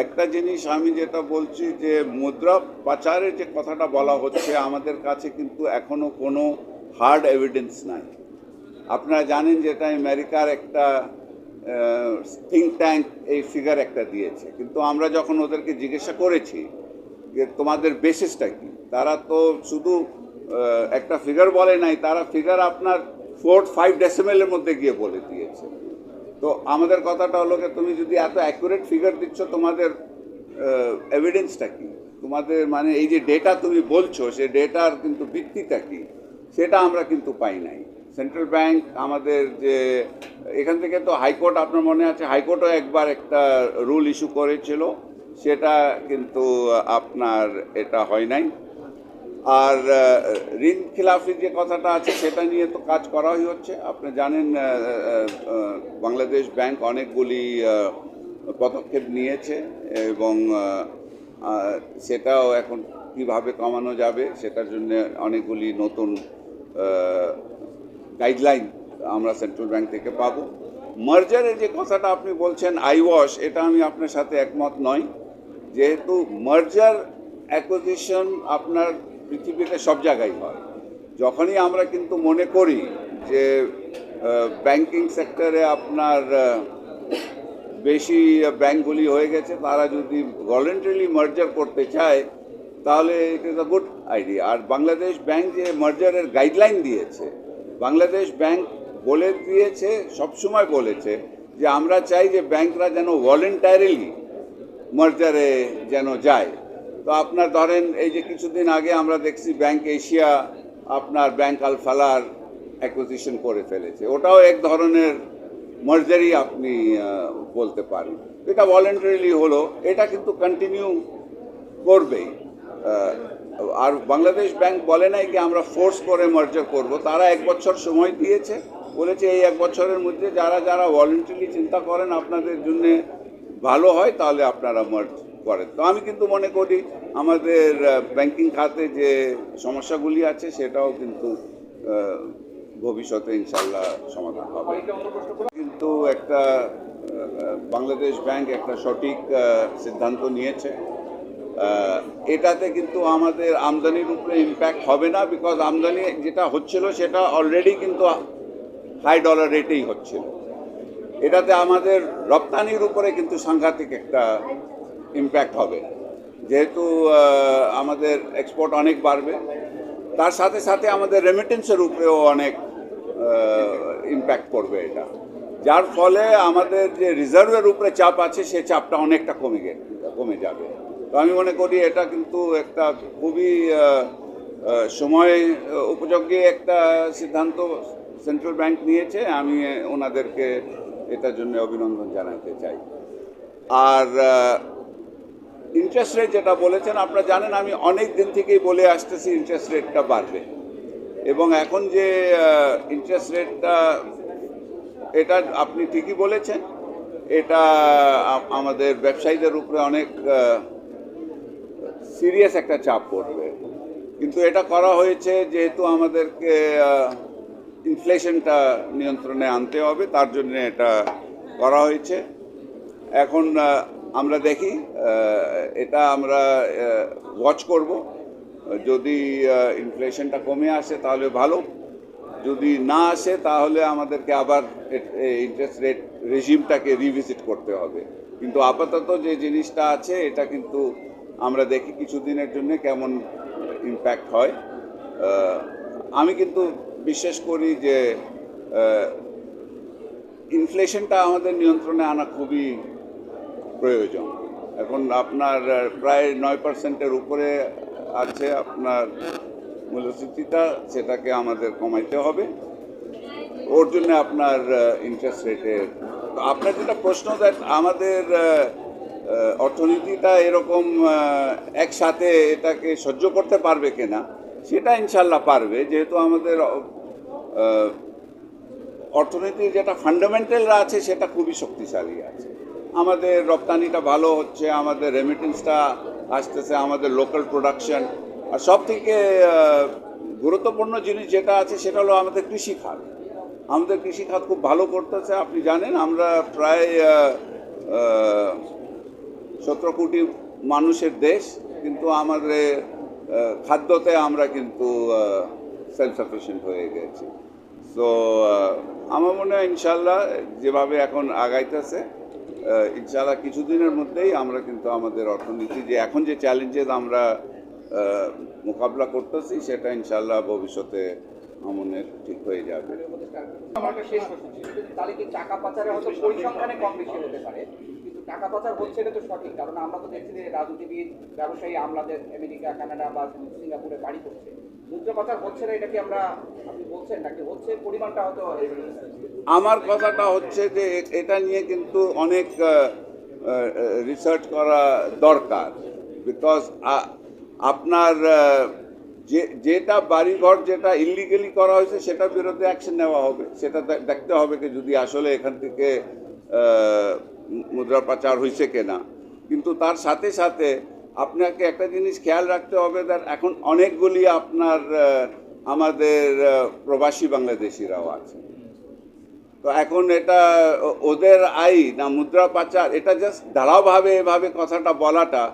একটা জিনিস আমি যেটা বলছি যে মুদ্রা পাচারের যে কথাটা বলা হচ্ছে, আমাদের কাছে কিন্তু এখনও কোনো হার্ড এভিডেন্স নাই। আপনারা জানেন যেটা আমেরিকার একটা থিঙ্ক ট্যাঙ্ক এই ফিগার একটা দিয়েছে। কিন্তু আমরা যখন ওদেরকে জিজ্ঞাসা করেছি যে তোমাদের বেসিসটা কি, তারা তো শুধু একটা ফিগার বলে নাই, তারা ফিগার আপনার ফোর ফাইভ ডেসিমেলের মধ্যে গিয়ে বলে দিয়েছে। তো আমাদের কথাটা হলো তুমি যদি এত অ্যাকুরেট ফিগার দিচ্ছ, তোমাদের এভিডেন্সটা কি? তোমাদের মানে এই যে ডেটা তুমি বলছো, সে ডেটার কিন্তু ভিত্তিটা কি? সেটা আমরা কিন্তু পাই নাই। সেন্ট্রাল ব্যাংক আমাদের যে, এখান থেকে তো হাইকোর্ট, আপনার মনে আছে, হাইকোর্টও একবার একটা রুল ইস্যু করেছিল। সেটা কিন্তু আপনার এটা হয় নাই। আর ঋণ খিলাফি যে কথাটা আছে সেটা নিয়ে তো কাজ করাই হচ্ছে। আপনি জানেন বাংলাদেশ ব্যাংক অনেকগুলি পদক্ষেপ নিয়েছে এবং সেটাও এখন কীভাবে কমানো যাবে সেটার জন্য অনেকগুলি নতুন গাইডলাইন আমরা সেন্ট্রাল ব্যাংক থেকে পাবো। মার্জারের যে কথাটা আপনি বলছেন আই ওয়াশ এটা আমি আপনার সাথে একমত নই যেহেতু মার্জার অ্যাকোজিশন আপনার পৃথিবীতে সব জায়গায় হয়। যখনই আমরা কিন্তু মনে করি যে ব্যাংকিং সেক্টরে আপনার বেশি ব্যাংকগুলি হয়ে গেছে, তারা যদি ভলেন্টারিলি মার্জার করতে চায়, তাহলে it is a good idea R Bangladesh bank যে মার্জারের গাইডলাইন দিয়েছে, বাংলাদেশ ব্যাংক বলে দিয়েছে, সবসময় বলেছে যে, আমরা চাই যে ব্যাংকরা যেন ভলেন্টারিলি মার্জারে যেন যায়। তো আপনার ধরেন এই যে কিছুদিন আগে আমরা দেখছি ব্যাংক এশিয়া আপনার ব্যাংক আল ফালার অ্যাকুইজিশন করে ফেলেছে। ওটাও এক ধরনের মার্জারি আপনি বলতে পারেন। এটা ভলেন্টারিলি হলো, এটা কিন্তু কন্টিনিউ করবেই। আর বাংলাদেশ ব্যাংক বলে নাই কি আমরা ফোর্স করে মার্জার করব। তারা এক বছর সময় দিয়েছে। বলেছে এই এক বছরের মধ্যে যারা যারা ভলেন্টারিলি চিন্তা করেন আপনাদের জন্য ভালো হয়, তাহলে আপনারা মার্জ করেন। তো আমি কিন্তু মনে করি আমাদের ব্যাংকিং খাতে যে সমস্যাগুলি আছে, সেটাও কিন্তু ভবিষ্যতে ইনশাল্লাহ সমাধান হবে। কিন্তু একটা বাংলাদেশ ব্যাংক একটা সঠিক সিদ্ধান্ত নিয়েছে। এটাতে কিন্তু আমাদের আমদানির উপরে ইম্প্যাক্ট হবে না বিকজ আমদানি যেটা হচ্ছিল, সেটা অলরেডি কিন্তু হাই ডলার রেটেই হচ্ছিল। এটাতে আমাদের রপ্তানির উপরে কিন্তু সাংঘাতিক একটা ইম্প্যাক্ট হবে। যেহেতু আমাদের এক্সপোর্ট অনেক বাড়বে, তার সাথে সাথে আমাদের রেমিটেন্সের উপরেও অনেক ইম্প্যাক্ট করবে এটা। যার ফলে আমাদের যে রিজার্ভের উপরে চাপ আছে, সে চাপটা অনেকটা কমে গে, কমে যাবে। তো আমি মনে করি এটা কিন্তু একটা খুবই সময় উপযোগী একটা সিদ্ধান্ত সেন্ট্রাল ব্যাংক নিয়েছে। আমি ওনাদেরকে এটার জন্য অভিনন্দন জানাতে চাই। আর ইন্টারেস্ট রেট যেটা বলেছেন, আপনারা জানেন আমি অনেক দিন থেকেই বলে আসতেছি ইন্টারেস্ট রেটটা বাড়বে। এবং এখন যে ইন্টারেস্ট রেটটা এটা আপনি ঠিকই বলেছেন। এটা আমাদের ব্যবসায়ীদের উপরে অনেক সিরিয়াস একটা চাপ পড়বে। কিন্তু এটা করা হয়েছে যেহেতু আমাদেরকে ইনফ্লেশনটা নিয়ন্ত্রণে আনতে হবে, তার জন্য এটা করা হয়েছে। এখন আমরা দেখি এটা আমরা ওয়াচ করব। যদি ইনফ্লেশনটা কমে আসে তাহলে ভালো। যদি না আসে তাহলে আমাদেরকে আবার ইন্টারেস্ট রেট রেজিমটাকে রিভিজিট করতে হবে। কিন্তু আপাতত যে জিনিসটা আছে, এটা কিন্তু আমরা দেখি কিছুদিনের জন্য কেমন ইম্প্যাক্ট হয়। আমি কিন্তু বিশ্বাস করি যে ইনফ্লেশনটা আমাদের নিয়ন্ত্রণে আনা খুবই প্রয়োজন। এখন আপনার প্রায় নয় পার্সেন্টের উপরে আছে আপনার মূল্যস্ফীতিটা, সেটাকে আমাদের কমাইতে হবে। ওর জন্য আপনার ইন্টারেস্ট রেটের আপনার যেটা প্রশ্ন দেন আমাদের অর্থনীতিটা এরকম একসাথে এটাকে সহ্য করতে পারবে কিনা, সেটা ইনশাল্লাহ পারবে। যেহেতু আমাদের অর্থনীতির যেটা ফান্ডামেন্টাল আছে, সেটা খুবই শক্তিশালী আছে। আমাদের রপ্তানিটা ভালো হচ্ছে, আমাদের রেমিটেন্সটা আসতেছে, আমাদের লোকাল প্রোডাকশন আর সব থেকে গুরুত্বপূর্ণ জিনিস যেটা আছে সেটা হলো আমাদের কৃষি খাত আমাদের কৃষি খাত খুব ভালো করতেছে, আপনি জানেন, আমরা প্রায় সতেরো কোটি মানুষের দেশ, কিন্তু আমাদের খাদ্যতে আমরা কিন্তু সেলফ সাফিসিয়েন্ট হয়ে গেছি। সো আমার মনে হয় ইনশাল্লাহ যেভাবে এখন আগাইতেছে আহ, ইনশাল্লাহ কিছুদিনের মধ্যেই আমরা কিন্তু আমাদের অর্থনীতি যে এখন যে চ্যালেঞ্জেস আমরা মোকাবিলা করতেছি সেটা ইনশাল্লাহ ভবিষ্যতে আমনের ঠিক হয়ে যাবে। তাহলে টাকা পাচারে হয়তো পরিসংখ্যানে কম বেশি হতে পারে? টাকা পাচার হচ্ছে এটা তো সঠিক কারণ আমরা তো দেখছি যে ব্যবসায়ী আমেরিকা কানাডা সিঙ্গাপুরে বাড়ি করছে। পাচার হচ্ছে না এটা কি আমরা আপনি বলছেন নাকি? হচ্ছে পরিমাণটা হয়তো আমার কথাটা হচ্ছে যে এটা নিয়ে কিন্তু অনেক রিসার্চ করা দরকার। বিকজ আপনার যে, যেটা বাড়িঘর যেটা ইলিগেলি করা হয়েছে, সেটার বিরুদ্ধে অ্যাকশন নেওয়া হবে। সেটা দেখতে হবে কি যদি আসলে এখান থেকে মুদ্রা পাচার হয়েছে কিনা। কিন্তু তার সাথে সাথে আপনাকে একটা জিনিস খেয়াল রাখতে হবে তার এখন অনেকগুলি আপনার আমাদের প্রবাসী বাংলাদেশিরাও আছে। তো এখন এটা ওদের আই না মুদ্রা পাচার, এটা জাস্ট ধারাভাবে এভাবে কথাটা বলাটা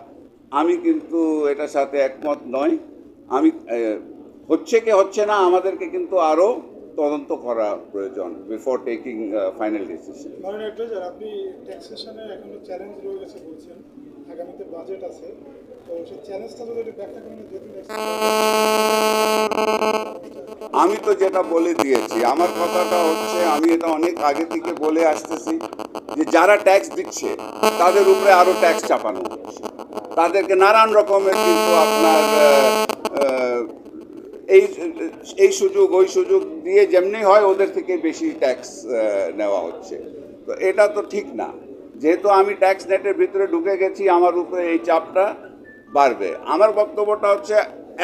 আমি কিন্তু এটার সাথে একমত নয় আমি হচ্ছে কি হচ্ছে না আমাদেরকে কিন্তু আরও তদন্ত করা প্রয়োজন বিফোর টেকিং ফাইনাল ডিসিশন আপনি ট্যাক্সেশনের চ্যালেঞ্জ রয়ে গেছে বলছেন। আগামীতে বাজেট আছে, তো সেই চ্যালেঞ্জটা যদি ব্যাখ্যা করেন আমি তো যেটা বলে দিয়েছি, আমার কথাটা হচ্ছে, আমি এটা অনেক আগে থেকে বলে আসতেছি যে যারা ট্যাক্স দিচ্ছে, তাদের উপরে আরও ট্যাক্স চাপানো তাদেরকে নানান রকমের কিন্তু আপনার এই এই সুযোগ, ওই সুযোগ দিয়ে যেমনি হয়, ওদের থেকে বেশি ট্যাক্স নেওয়া হচ্ছে। তো এটা তো ঠিক না। যেহেতু আমি ট্যাক্স নেটের ভিতরে ঢুকে গেছি, আমার উপরে এই চাপটা বাড়বে। আমার বক্তব্যটা হচ্ছে,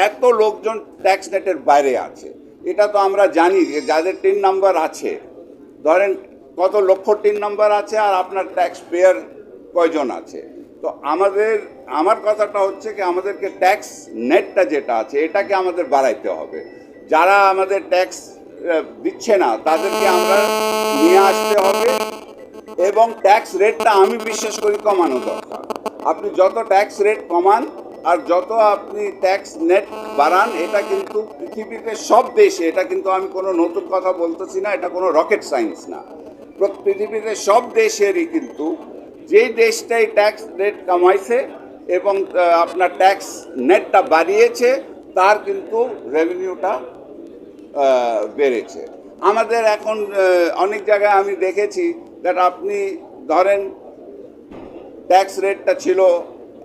এত লোকজন ট্যাক্স নেটের বাইরে আছে। এটা তো আমরা জানি যে যাদের টিন নাম্বার আছে, ধরেন কত লক্ষ টিন নাম্বার আছে আর আপনার ট্যাক্স পেয়ার কয়জন আছে? তো আমাদের, আমার কথাটা হচ্ছে কি, আমাদেরকে ট্যাক্স নেটটা যেটা আছে, এটাকে আমাদের বাড়াইতে হবে। যারা আমাদের ট্যাক্স দিচ্ছে না, তাদেরকে আমরা নিয়ে আসতে হবে। এবং ট্যাক্স রেটটা আমি বিশ্বাস করি কমানো দরকার। আপনি যত ট্যাক্স রেট কমান আর যত আপনি ট্যাক্স নেট বাড়ান, এটা কিন্তু পৃথিবীতে সব দেশে, এটা কিন্তু আমি কোনো নতুন কথা বলতেছি না, এটা কোনো রকেট সায়েন্স না। পৃথিবীতে সব দেশেরই কিন্তু যেই দেশটাই ট্যাক্স রেট কমাইছে এবং আপনার ট্যাক্স নেটটা বাড়িয়েছে, তার কিন্তু রেভিনিউটা বেড়েছে। আমাদের এখন অনেক জায়গায় আমি দেখেছি দ্যাট আপনি ধরেন ট্যাক্স রেটটা ছিল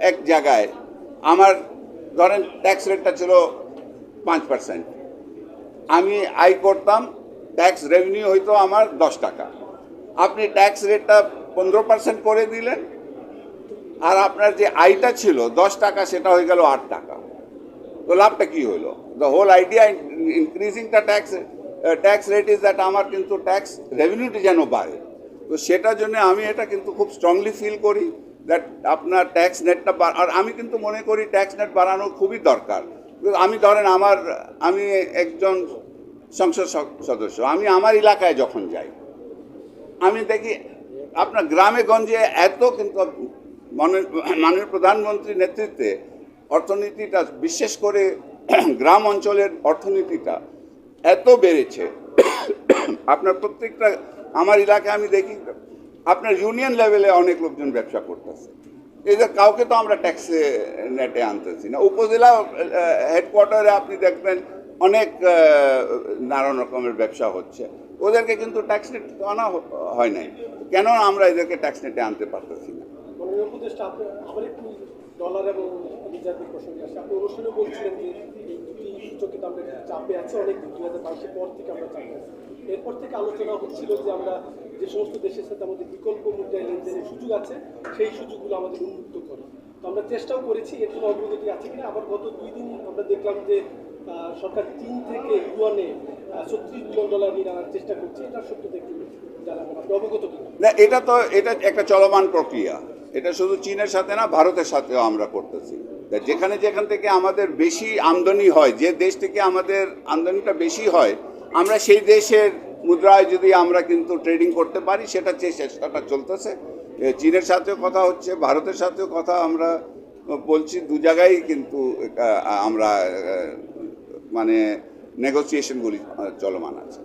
এক জায়গায়। আমার ধরেন ট্যাক্স রেটটা ছিল পাঁচ পার্সেন্ট আমি আয় করতাম ট্যাক্স রেভিনিউ হইতো আমার দশ টাকা। আপনি ট্যাক্স রেটটা পনেরো পার্সেন্ট করে দিলেন, আর আপনার যে আয়টা ছিল দশ টাকা, সেটা হয়ে গেল আট টাকা। তো লাভটা কী হলো the whole idea increasing the tax tax rate is that আমার কিন্তু ট্যাক্স রেভিনিউটি যেন বাড়ে। তো সেটার জন্য আমি এটা কিন্তু খুব স্ট্রংলি ফিল করি দ্যাট আপনার ট্যাক্স নেটটা আর আমি কিন্তু মনে করি ট্যাক্স নেট বাড়ানো খুবই দরকার। আমি ধরেন আমার, আমি একজন সংসদ সদস্য, আমি আমার এলাকায় যখন যাই, আমি দেখি আপনার গ্রামে গঞ্জে এত কিন্তু মাননীয় প্রধানমন্ত্রীর নেতৃত্বে অর্থনীতিটা বিশেষ করে গ্রাম অঞ্চলের অর্থনীতিটা এত বেড়েছে। আপনার প্রত্যেকটা আমার এলাকায় আমি দেখি, আপনার ইউনিয়ন লেভেলে অনেক লোকজন ব্যবসা করতেছে। যে কাউকে তো আমরা ট্যাক্সে নেটে আনতেছি না। উপজেলা হেডকোয়ার্টারে আপনি দেখবেন অনেক নানান রকমের ব্যবসা হচ্ছে। ওদেরকে কিন্তু ট্যাক্স নেট আনা হয় নাই। কেন আমরা এদেরকে ট্যাক্স নেটে আনতে পারতেছি না? ডলার এবং আপনি সূচকে তো আমরা চাপে আছে। অনেক দুই হাজার বাইশের পর থেকে আমরা চাপে আছি। এরপর থেকে আলোচনা হচ্ছিল যে আমরা যে সমস্ত দেশের সাথে আমাদের বিকল্প মুদ্রায় লেনদেনের সুযোগ আছে, সেই সুযোগগুলো আমাদের উন্মুক্ত করা। তো আমরা চেষ্টাও করেছি, এর কোনো অগ্রগতি আছে কিনা? আবার গত দুই দিন আমরা দেখলাম যে সরকার চীন থেকে ইউয়ানে ছত্রিশ বিলিয়ন ডলার নিয়ে আনার চেষ্টা করছে। এটা জানাবেন আপনি অবগত না, এটা তো, এটা একটা চলমান প্রক্রিয়া। এটা শুধু চীনের সাথে না, ভারতের সাথেও আমরা করতেছি। যেখানে যেখান থেকে আমাদের বেশি আমদানি হয় যে দেশ থেকে আমাদের আমদানিটা বেশি হয় আমরা সেই দেশের মুদ্রায় যদি আমরা কিন্তু ট্রেডিং করতে পারি সেটা চেষ্টাটা চলতেছে। চীনের সাথেও কথা হচ্ছে ভারতের সাথেও কথা আমরা বলছি দু জায়গায় কিন্তু আমরা মানে নেগোসিয়েশনগুলি চলমান আছে।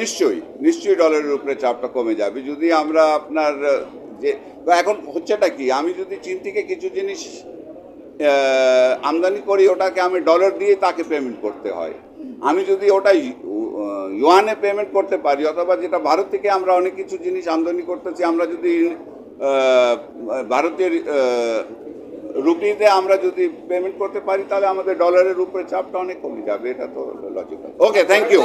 নিশ্চয়ই নিশ্চয়ই ডলারের উপরে চাপটা কমে যাবে। যদি আমরা আপনার যে এখন হচ্ছেটা কি? আমি যদি চীন থেকে কিছু জিনিস আমদানি করি, ওটাকে আমি ডলার দিয়ে তাকে পেমেন্ট করতে হয়। আমি যদি ওটা ইউয়ানে পেমেন্ট করতে পারি, অথবা যেটা ভারত থেকে আমরা অনেক কিছু জিনিস আমদানি করতেছি, আমরা যদি ভারতের রুপিতে আমরা যদি পেমেন্ট করতে পারি তাহলে আমাদের ডলারের উপরে চাপটা অনেক কমে যাবে এটা তো লজিক্যাল ওকে থ্যাংক ইউ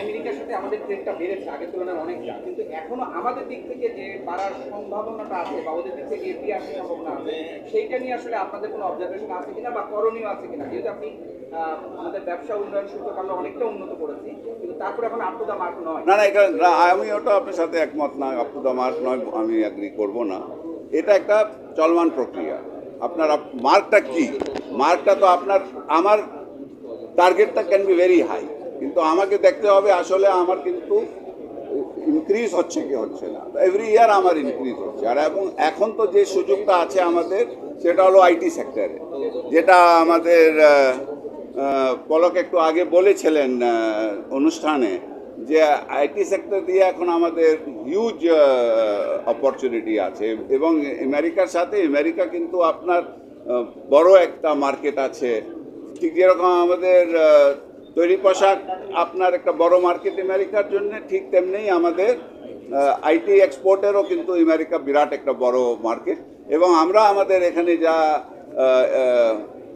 আমেরিকার সাথে আমাদের ট্রেডটা বেড়েছে আগের তুলনায় অনেকটা। কিন্তু এখনও আমাদের দিক থেকে যে বাড়ার সম্ভাবনাটা আছে বা ওদের দিক থেকে এগিয়ে আসার সম্ভাবনা আছে সেইটা নিয়ে আসলে আপনাদের কোনো অবজারভেশন আছে কিনা বা করণীয় আছে কিনা? যেহেতু আপনি আহ, আমাদের ব্যবসা উন্নয়ন অনেকটা উন্নত করেছি কিন্তু তারপরে এখন আপ টু দ্য মার্ক নয়। না না এটা আমি ওটা আপনার সাথে একমত না আপ টু দ্য মার্ক নয় আমি অ্যাগ্রি করব না। এটা একটা চলমান প্রক্রিয়া। আপনার মার্কটা কি? মার্কটা তো আপনার, আমার টার্গেটটা ক্যান বি ভেরি হাই কিন্তু আমাকে দেখতে হবে আসলে আমার কিন্তু ইনক্রিজ হচ্ছে কি হচ্ছে না। এভরি ইয়ার আমার ইনক্রিজ হচ্ছে। আর এবং এখন তো যে সুযোগটা আছে আমাদের, সেটা হলো আইটি সেক্টরে যেটা আমাদের পলক একটু আগে বলেছিলেন অনুষ্ঠানে। যে আইটি সেক্টর দিয়ে এখন আমাদের হিউজ অপরচুনিটি আছে এবং আমেরিকার সাথে আমেরিকা কিন্তু আপনার বড় একটা মার্কেট আছে। ঠিক যেরকম আমাদের তৈরি পোশাক আপনার একটা বড় মার্কেট আমেরিকার জন্য, ঠিক তেমনি আমাদের আইটি এক্সপোর্টেরও কিন্তু আমেরিকা বিরাট একটা বড় মার্কেট এবং আমরা আমাদের এখানে যা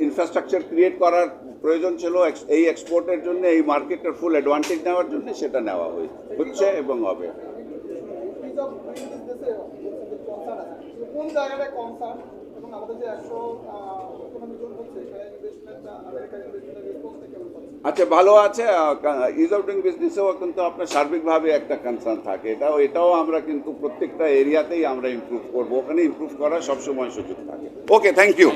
ইনফ্রাস্ট্রাকচার ক্রিয়েট করার প্রয়োজন ছিল এই এক্সপোর্টের জন্য, এই মার্কেটের ফুল অ্যাডভান্টেজ নেওয়ার জন্য সেটা নেওয়া হচ্ছে এবং হবে। আচ্ছা ভালো আছে ইজ অফ ডুইং বিজনেসেও কিন্তু আপনার সার্বিকভাবে একটা কনসার্ন থাকে। এটাও এটাও আমরা কিন্তু প্রত্যেকটা এরিয়াতেই আমরা ইমপ্রুভ করব। ওখানে ইমপ্রুভ করার সবসময় সুযোগ থাকে। Okay thank you